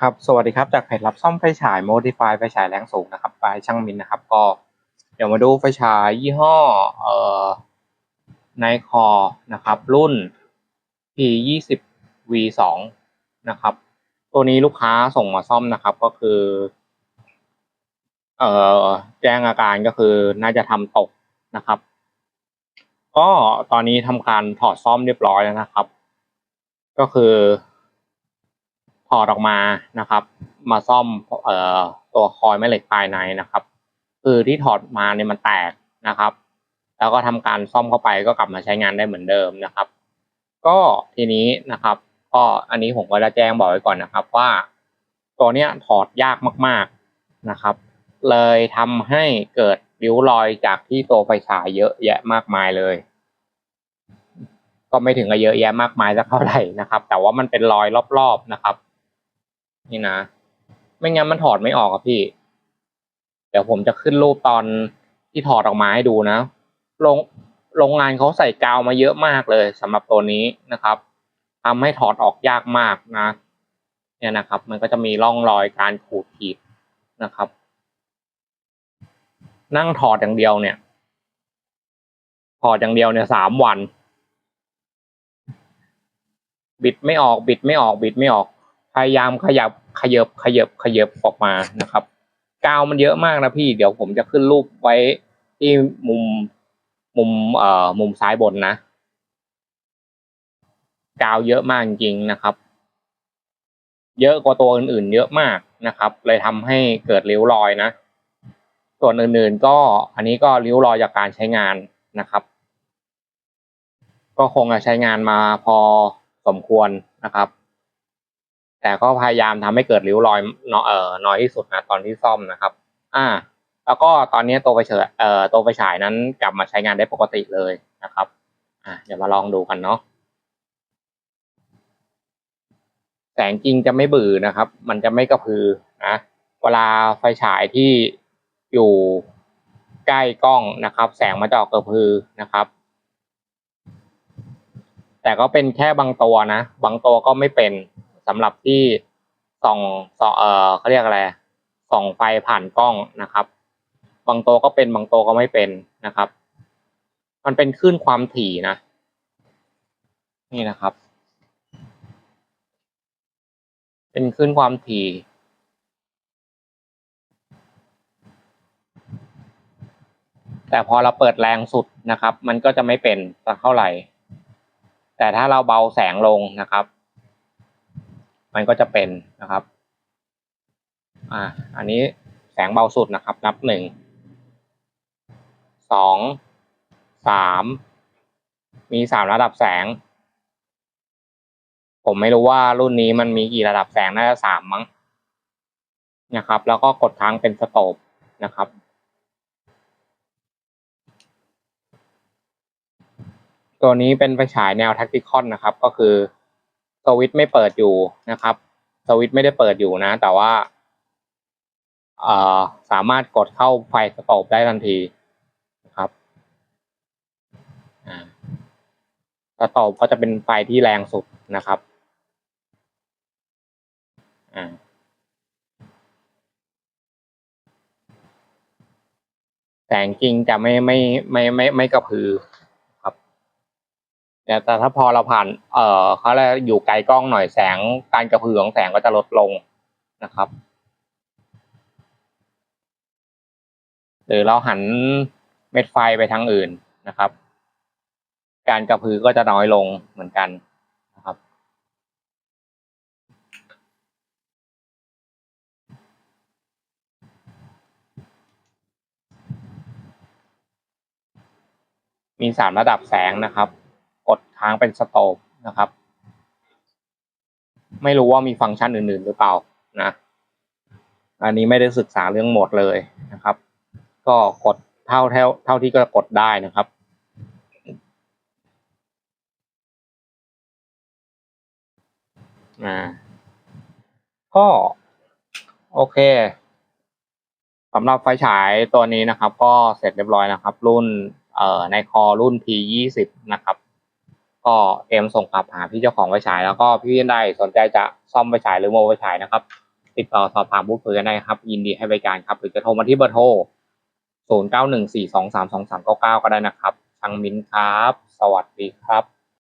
ครับ สวัสดีครับ จากเพจรับซ่อมไฟฉาย Modify ไฟฉายแรงสูงนะครับบายช่างมินนะครับ ก็เดี๋ยวมาดูไฟฉายยี่ห้อเอ่อไนคอนะครับ รุ่น P 2 0 V 2นะครับ ตัวนี้ลูกค้าส่งมาซ่อมนะครับ ก็คือ เอ่อแจ้งอาการก็คือน่าจะทำตกนะครับ ก็ตอนนี้ทำการถอดซ่อมเรียบร้อยแล้วนะครับ ก็คือ ถอดออกมานะครับ มาซ่อมเอ่อตัวคอยแม่เหล็กภายในนะครับ คือที่ถอดมาเนี่ยมันแตกนะครับ แล้วก็ทำการซ่อมเข้าไปก็กลับมาใช้งานได้เหมือนเดิมนะครับ ก็ทีนี้นะครับ ก็อันนี้ผมก็จะแจ้งบอกไว้ก่อนนะครับ ว่าตัวเนี้ยถอดยากมาก ๆนะครับ เลยทำให้เกิดริ้วรอยจากที่ตัวไฟฉายเยอะแยะมากมายเลย ก็ไม่ถึงกับเยอะแยะมากมายสักเท่าไหร่นะครับ แต่ว่ามันเป็นรอยรอบๆนะครับ นี่นะ ไม่งั้นมันถอดไม่ออกครับพี่ เดี๋ยวผมจะขึ้นรูปตอนที่ถอดออกมาให้ดูนะโรงโรงงานเขาใส่กาวมาเยอะมากเลยสำหรับตัวนี้นะครับทำให้ถอดออกยากมากนะ เนี่ยนะครับ มันก็จะมีร่องรอยการขูดขีดนะครับ นั่งถอดอย่างเดียวเนี่ย ถอดอย่างเดียวเนี่ยสามวัน บิดไม่ออกบิดไม่ออกบิดไม่ออก พยายามขยับขยับขยับขยับออกมานะครับ กาวมันเยอะมากนะพี่ เดี๋ยวผมจะขึ้นรูปไว้ที่มุมมุมเอ่อมุมซ้ายบนนะ กาวเยอะมากจริงๆนะครับ เยอะกว่าตัวอื่นๆ เยอะมากนะครับ เลยทำให้เกิดริ้วรอยนะ ส่วนอื่นๆก็อันนี้ก็ริ้วรอยจากการใช้งานนะครับ ก็คงจะใช้งานมาพอสมควรนะครับ แต่ก็พยายามทำให้เกิดริ้วรอยเอ่อน้อยที่สุดนะตอนที่ซ่อมนะครับ อ่า แล้วก็ตอนนี้ตัวไฟเฉยเอ่อตัวไฟฉายนั้นกลับมาใช้งานได้ปกติเลยนะครับ อ่าเดี๋ยวมาลองดูกันเนาะแสงจริงจะไม่บื่อนะครับ มันจะไม่กระพือนะเวลาไฟฉายที่อยู่ใกล้กล้องนะครับ แสงมันจะออกกระพือนะครับ แต่ก็เป็นแค่บางตัวนะ บางตัวก็ไม่เป็น สำหรับที่ส่องส่องเออเขาเรียกอะไรส่องไฟผ่านกล้องนะครับ บางตัวก็เป็นบางตัวก็ไม่เป็นนะครับ มันเป็นคลื่นความถี่นะ นี่นะครับ เป็นคลื่นความถี่แต่พอเราเปิดแรงสุดนะครับ มันก็จะไม่เป็นสักเท่าไหร่ แต่ถ้าเราเบาแสงลงนะครับ มันก็จะเป็นนะครับ อ่า อันนี้แสงเบาสุดนะครับ นับหนึ่ง สอง สาม มีสามระดับแสง ผมไม่รู้ว่ารุ่นนี้มันมีกี่ระดับแสง น่าจะสามมั้ง นะครับ แล้วก็กดค้างเป็นสโตปนะครับตัวนี้เป็นไฟฉายแนวแท็กติคอนนะครับ ก็คือ สวิตไม่เปิดอยู่นะครับ สวิตไม่ได้เปิดอยู่นะ แต่ว่าเอ่อสามารถกดเข้าไฟสโตปได้ทันทีนะครับอ่าสโตปก็จะเป็นไฟที่แรงสุดนะครับอ่าแสงจริงจะไม่ไม่ไม่ไม่ไม่กระพือครับ แต่ถ้าพอเราผ่าน เอ่อเขาเรียกอยู่ไกลกล้องหน่อยแสง การกระพือของแสงก็จะลดลงนะครับ หรือเราหันเม็ดไฟไปทางอื่นนะครับ การกระพือก็จะน้อยลงเหมือนกันนะครับ มีสามระดับแสงนะครับ ดค้างเป็นสโตปนะครับ ไม่รู้ว่ามีฟังก์ชันอื่น ๆ หรือเปล่านะ อันนี้ไม่ได้ศึกษาเรื่องโหมดเลยนะครับ ก็กดเท่าเท่าเท่าที่ก็กดได้นะครับอ่าก็โอเคสำหรับไฟฉายตัวนี้นะครับ ก็เสร็จเรียบร้อยนะครับ รุ่นเอ่อในคอรุ่น P ยี่สิบนะครับ ก็เตรียมส่งกลับหาพี่เจ้าของไฟฉายแล้วก็พี่ได้สนใจจะซ่อมไฟฉายหรือโมไฟฉายนะครับ ติดต่อสอบถามพูดคุยกันได้ครับ ยินดีให้บริการครับ หรือจะโทรมาที่เบอร์โทร 0 9 1 4 2 3 2 3 9 9 ก็ได้นะครับช่างมินครับ สวัสดีครับ